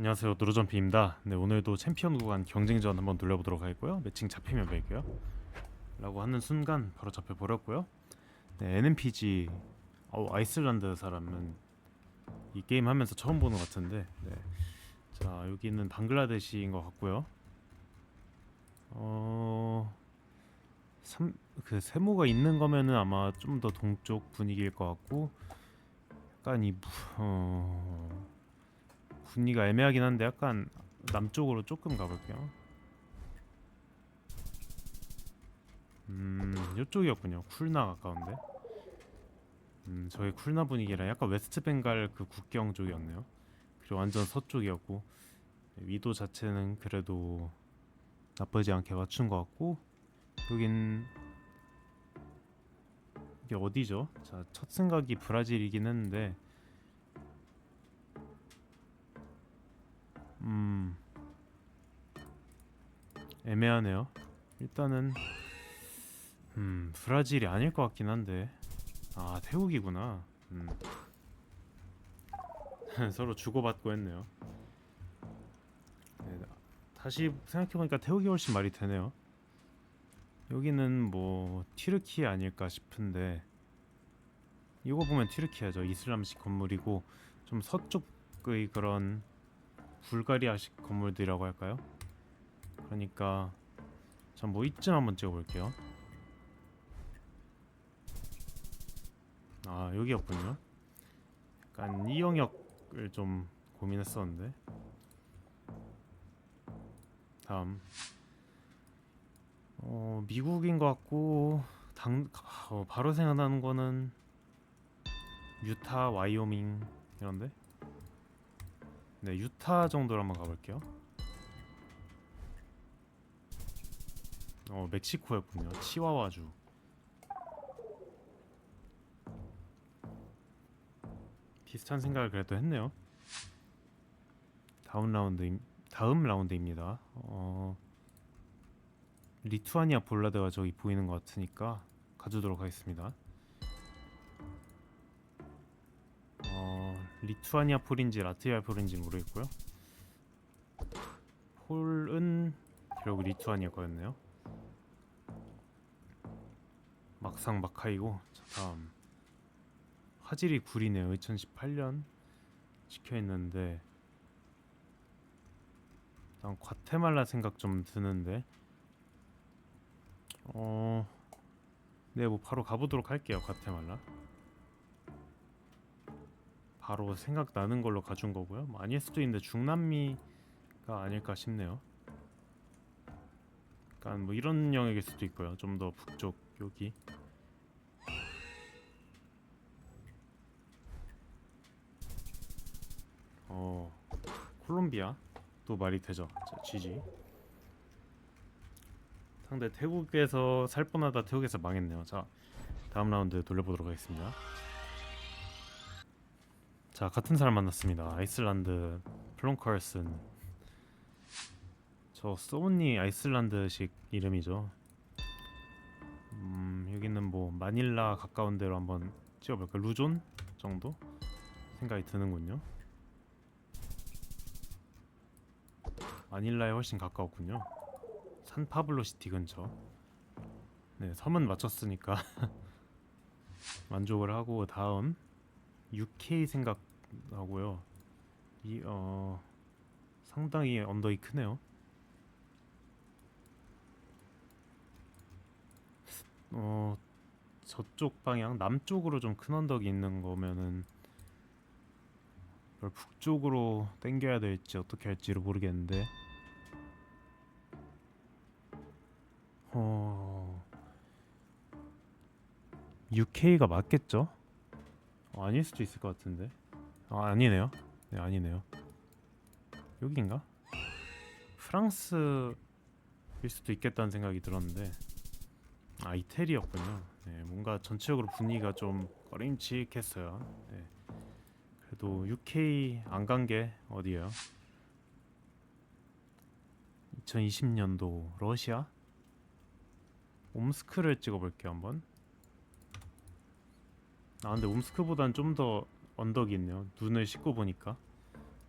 안녕하세요. 노르점피입니다. 네 오늘도 챔피언 구간 경쟁전 한번 돌려보도록 하겠고요. 매칭 잡히면 뵐게요. 라고 하는 순간 바로 잡혀버렸고요. 네 NMPG 어, 아이슬란드 사람은 이 게임 하면서 처음 보는 것 같은데 네. 자 여기는 방글라데시인 것 같고요. 어... 삼, 그 세모가 있는 거면은 아마 좀 더 동쪽 분위기일 것 같고 약간 이 무- 어... 분위기가 애매하긴 한데 약간 남쪽으로 조금 가볼게요. 음, 이쪽이었군요. 쿨나 가까운데. 음, 저희 쿨나 분위기라 약간 웨스트 벵갈 그 국경 쪽이었네요. 그리고 완전 서쪽이었고 위도 자체는 그래도 나쁘지 않게 맞춘 것 같고 여긴 이게 어디죠? 자, 첫 생각이 브라질이긴 했는데 음 애매하네요. 일단은 음 브라질이 아닐 것 같긴 한데 아 태국이구나. 음 서로 주고받고 했네요. 네, 다시 생각해보니까 태국이 훨씬 말이 되네요. 여기는 뭐 튀르키 아닐까 싶은데 이거 보면 튀르키야죠. 이슬람식 건물이고 좀 서쪽의 그런 불가리아식 건물들이라고 할까요? 그러니까 전뭐 이쯤 한번 찍어볼게요. 아 여기였군요. 약간 이 영역을 좀 고민했었는데 다음 어 미국인 것 같고 당 어, 바로 생각나는 거는 유타, 와이오밍 이런데 네, 유타 정도로 한번 가볼게요. 어, 멕시코였군요. 치와와주. 비슷한 생각을 그래도 했네요. 다음 라운드 다음 라운드입니다. 어, 리투아니아 볼라드가 저기 보이는 것 같으니까 가주도록 하겠습니다. 리투아니아 폴인지 라트비아 폴인지 모르겠고요. 폴은 결국 리투아니아 거였네요. 막상 막하이고 자, 다음 화질이 구리네요. 2018년 찍혀 있는데 일단 과테말라 생각 좀 드는데 어, 네, 뭐 바로 가보도록 할게요. 과테말라. 바로 생각나는 걸로 가준 거고요. 뭐 아닐 수도 있는데 중남미가 아닐까 싶네요. 약간 뭐 이런 영역일 수도 있고요. 좀 더 북쪽 여기. 어, 콜롬비아 또 말이 되죠. 자, GG. 상대 태국에서 살 뻔하다 태국에서 망했네요. 자, 다음 라운드 돌려보도록 하겠습니다. 자 같은 사람 만났습니다. 아이슬란드 플롱카르슨. 저 소니 아이슬란드식 이름이죠. 음 여기는 뭐 마닐라 가까운 데로 한번 찍어볼까? 루존 정도 생각이 드는군요. 마닐라에 훨씬 가까웠군요. 산파블로 시티 근처. 네 섬은 맞췄으니까 만족을 하고 다음 UK 생각 하고요. 이 어 상당히 언덕이 크네요. 어 저쪽 방향 남쪽으로 좀 큰 언덕이 있는 거면은 이걸 북쪽으로 당겨야 될지 어떻게 할지를 모르겠는데 어 UK가 맞겠죠? 어, 아닐 수도 있을 것 같은데. 아 아니네요. 네 아니네요. 여기인가? 프랑스일 수도 있겠다는 생각이 들었는데 아 이태리였군요. 네 뭔가 전체적으로 분위기가 좀 꺼림칙했어요. 네. 그래도 UK 안 간 게 어디예요? 2020년도 러시아 옴스크를 찍어볼게요 한번. 아 근데 옴스크보단 좀더 언덕이 있네요. 눈을 씻고 보니까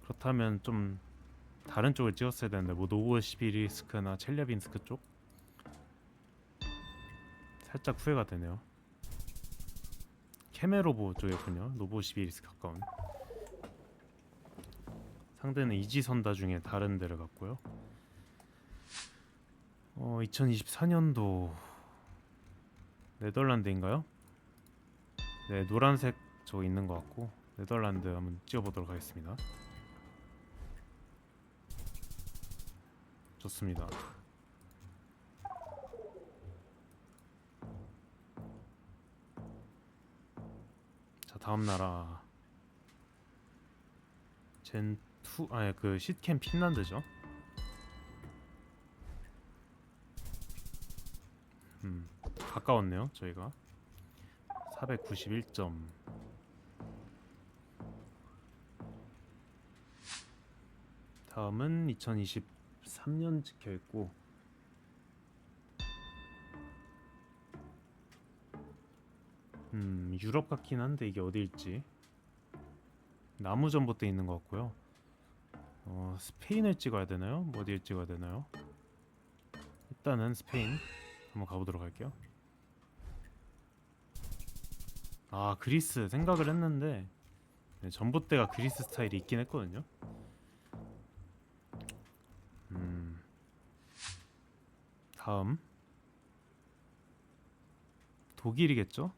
그렇다면 좀 다른 쪽을 찍었어야 되는데 뭐 노보시비리스크나 첼레빈스크 쪽 살짝 후회가 되네요. 케메로보 쪽이었군요. 노보시비리스크 가까운. 상대는 이지선다 중에 다른 데를 갔고요. 어, 2024년도 네덜란드인가요? 네, 노란색 저거 있는 것 같고 네덜란드 한번 찍어보도록 하겠습니다. 좋습니다. 자 다음 나라 젠2 아니 그 시캠 핀란드죠. 음 가까웠네요 저희가 491점 다음은 2023년 찍혀 있고 음 유럽 같긴 한데 이게 어디일지 나무 전봇대 있는 것 같고요 어 스페인을 찍어야 되나요? 뭐 어디를 찍어야 되나요? 일단은 스페인 한번 가보도록 할게요 아 그리스 생각을 했는데 네, 전봇대가 그리스 스타일이 있긴 했거든요 다음 독일이겠죠?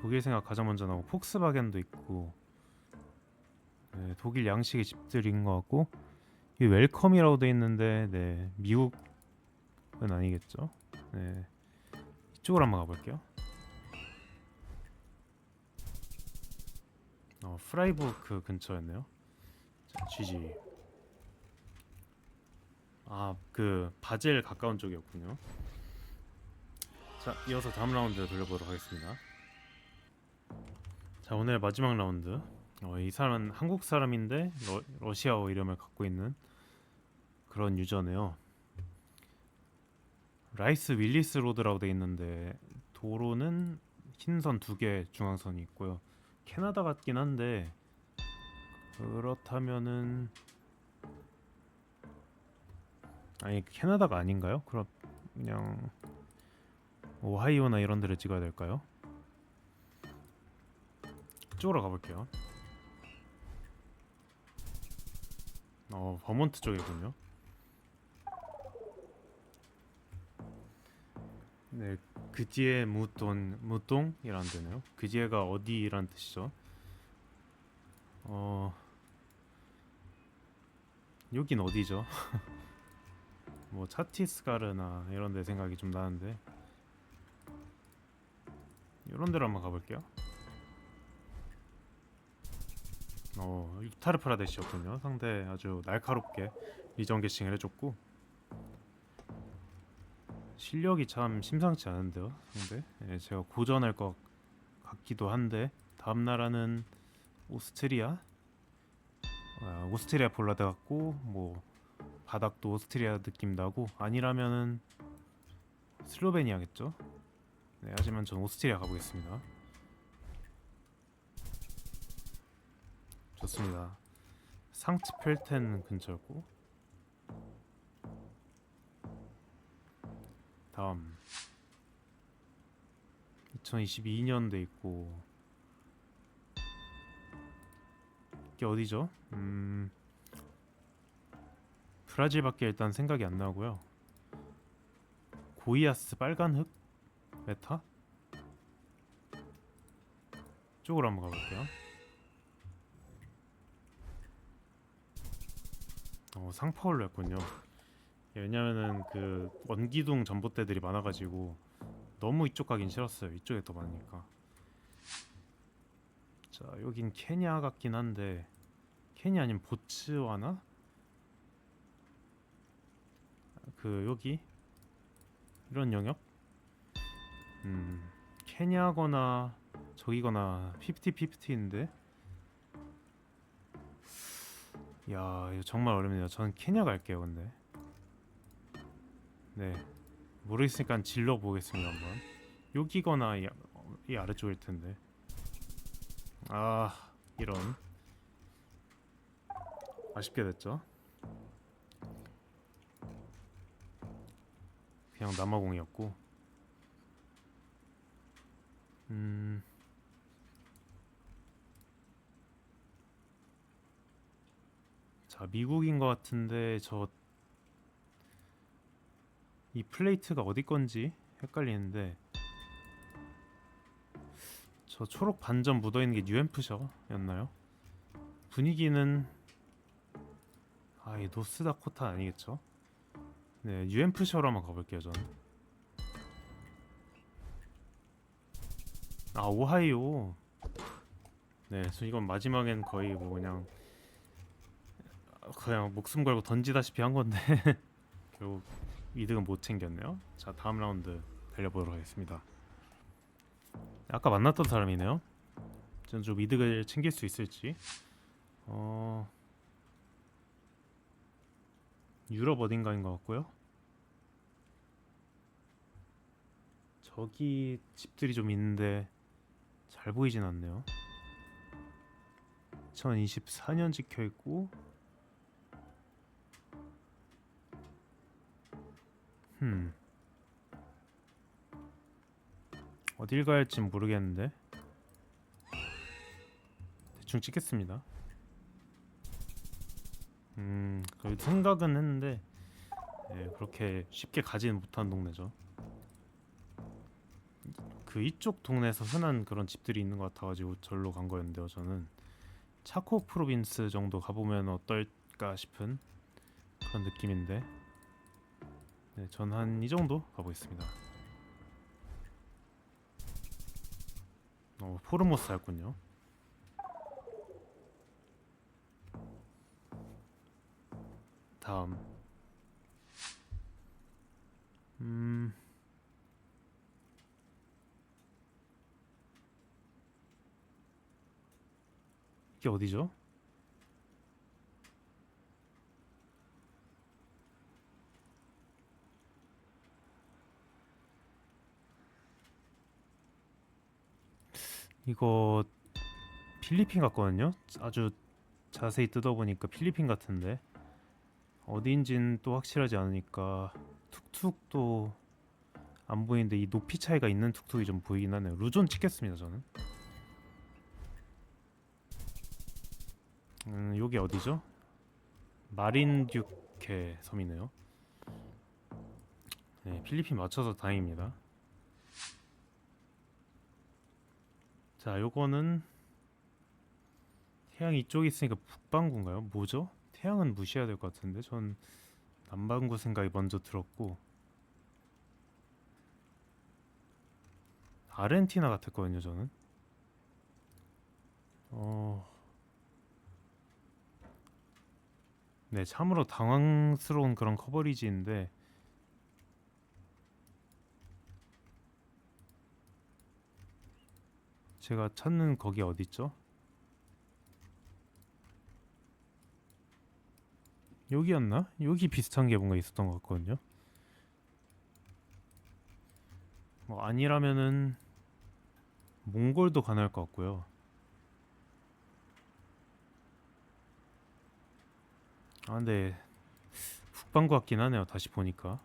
독일 생각 가장 먼저 나오고 폭스바겐도 있고 네, 독일 양식의 집들인 것 같고 이 웰컴이라고 돼 있는데 네 미국은 아니겠죠? 네 이쪽으로 한번 가볼게요. 어 프라이부르크 근처였네요. 자, GG. 아 그 바젤 가까운 쪽이었군요. 자 이어서 다음 라운드 돌려보도록 하겠습니다. 자 오늘 마지막 라운드. 어, 이 사람은 한국 사람인데 러, 러시아어 이름을 갖고 있는 그런 유저네요. 라이스 윌리스 로드라고 돼 있는데 도로는 흰선 두 개 중앙선이 있고요. 캐나다 같긴 한데 그렇다면은 아니 캐나다가 아닌가요? 그럼 그냥 오하이오나 이런 데를 찍어야 될까요? 이쪽으로 가볼게요. 어 버몬트 쪽이군요. 네, 그 뒤에 무돈 무동이란 데네요. 그 뒤에가 어디란 뜻이죠? 어 여긴 어디죠? 뭐 차티스가르나 이런 데 생각이 좀 나는데 이런 데로 한번 가볼게요. 어 유타르 프라데시였군요. 상대 아주 날카롭게 리전 게싱을 해줬고 실력이 참 심상치 않은데요, 상대. 예, 제가 고전할 것 같기도 한데 다음 나라는 오스트리아. 아, 오스트리아 볼라드 같고 뭐 바닥도 오스트리아 느낌 나고 아니라면은 슬로베니아겠죠. 네, 하지만 전 오스트리아 가보겠습니다. 좋습니다. 상츠펠텐 근처고 다음 2022년대 있고 이게 어디죠? 음 브라질밖에 일단 생각이 안 나고요. 고이아스 빨간 흙 메타 쪽으로 한번 가볼게요. 어 상파울로였군요. 예, 왜냐면은 그 원기둥 전봇대들이 많아가지고 너무 이쪽 가긴 싫었어요. 이쪽에 더 많으니까. 자 여긴 케냐 같긴 한데 케냐 아니면 보츠와나? 그 여기 이런 영역? 음 케냐거나 저기거나 50-50인데 야 이거 정말 어렵네요. 저는 케냐 갈게요 근데. 네 모르겠으니까 질러 보겠습니다 한번 여기거나 이, 이 아래쪽일 텐데 아 이런 아쉽게 됐죠. 그냥 남아공이었고. 음. 자, 미국인 것 같은데 저 이 플레이트가 어디 건지 헷갈리는데 저 초록 반점 묻어 있는 게 뉴햄프셔였나요? 분위기는 아이 노스다코타 아니겠죠? 네, 뉴햄프셔로 한번 가볼게요 저는. 아 오하이오. 네, 저 이건 마지막엔 거의 뭐 그냥 그냥 목숨 걸고 던지다시피 한 건데 결국 이득은 못 챙겼네요. 자 다음 라운드 달려보도록 하겠습니다. 아까 만났던 사람이네요. 전좀 이득을 챙길 수 있을지. 어 유럽 어딘가인 것 같고요. 저기 집들이 좀 있는데 잘 보이진 않네요. 2024년 찍혀 있고 흠. 어딜 가야 할지 모르겠는데 대충 찍겠습니다. 음, 거의 생각은 했는데 예, 그렇게 쉽게 가지는 못한 동네죠. 그 이쪽 동네에서 흔한 그런 집들이 있는 것 같아가지고 절로 간 거였는데요. 저는 차코 프로빈스 정도 가보면 어떨까 싶은 그런 느낌인데 네, 전 한 이 정도 가보겠습니다. 어, 포르모스였군요. 다음. 음. 이게 어디죠? 이거 필리핀 같거든요. 아주 자세히 뜯어보니까 필리핀 같은데 어디인진 또 확실하지 않으니까 툭툭도 안 보이는데 이 높이 차이가 있는 툭툭이 좀 보이긴 하네요. 루존 찍겠습니다 저는. 음 여기 어디죠? 마린듀케 섬이네요. 네 필리핀 맞춰서 다행입니다. 자, 요거는 태양 이쪽에 있으니까 북반구인가요? 뭐죠? 태양은 무시해야 될 것 같은데 전 남반구 생각이 먼저 들었고 아르헨티나 같았거든요 저는 어... 네 참으로 당황스러운 그런 커버리지인데 제가 찾는 거기 어디 있죠? 여기였나? 여기 비슷한 게 뭔가 있었던 것 같거든요. 뭐 아니라면은 몽골도 가능할 것 같고요. 아 근데 북방구 같긴 하네요. 다시 보니까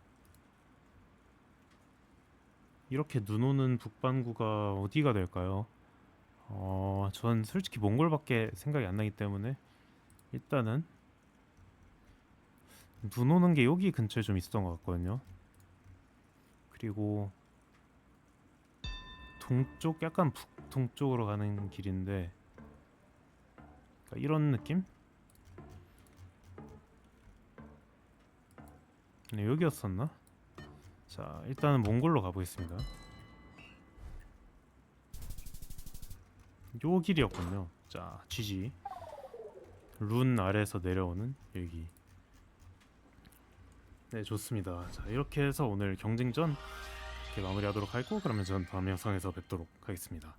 이렇게 눈 오는 북반구가 어디가 될까요? 어, 전 솔직히 몽골밖에 생각이 안 나기 때문에 일단은 눈 오는 게 여기 근처에 좀 있었던 것 같거든요. 그리고 동쪽 약간 북동쪽으로 가는 길인데 그러니까 이런 느낌? 네, 여기였었나? 자, 일단은 몽골로 가보겠습니다. 요 길이었군요. 자, GG. 룬 아래에서 내려오는 여기. 네, 좋습니다. 자, 이렇게 해서 오늘 경쟁전 이렇게 마무리하도록 하고 그러면 전 다음 영상에서 뵙도록 하겠습니다.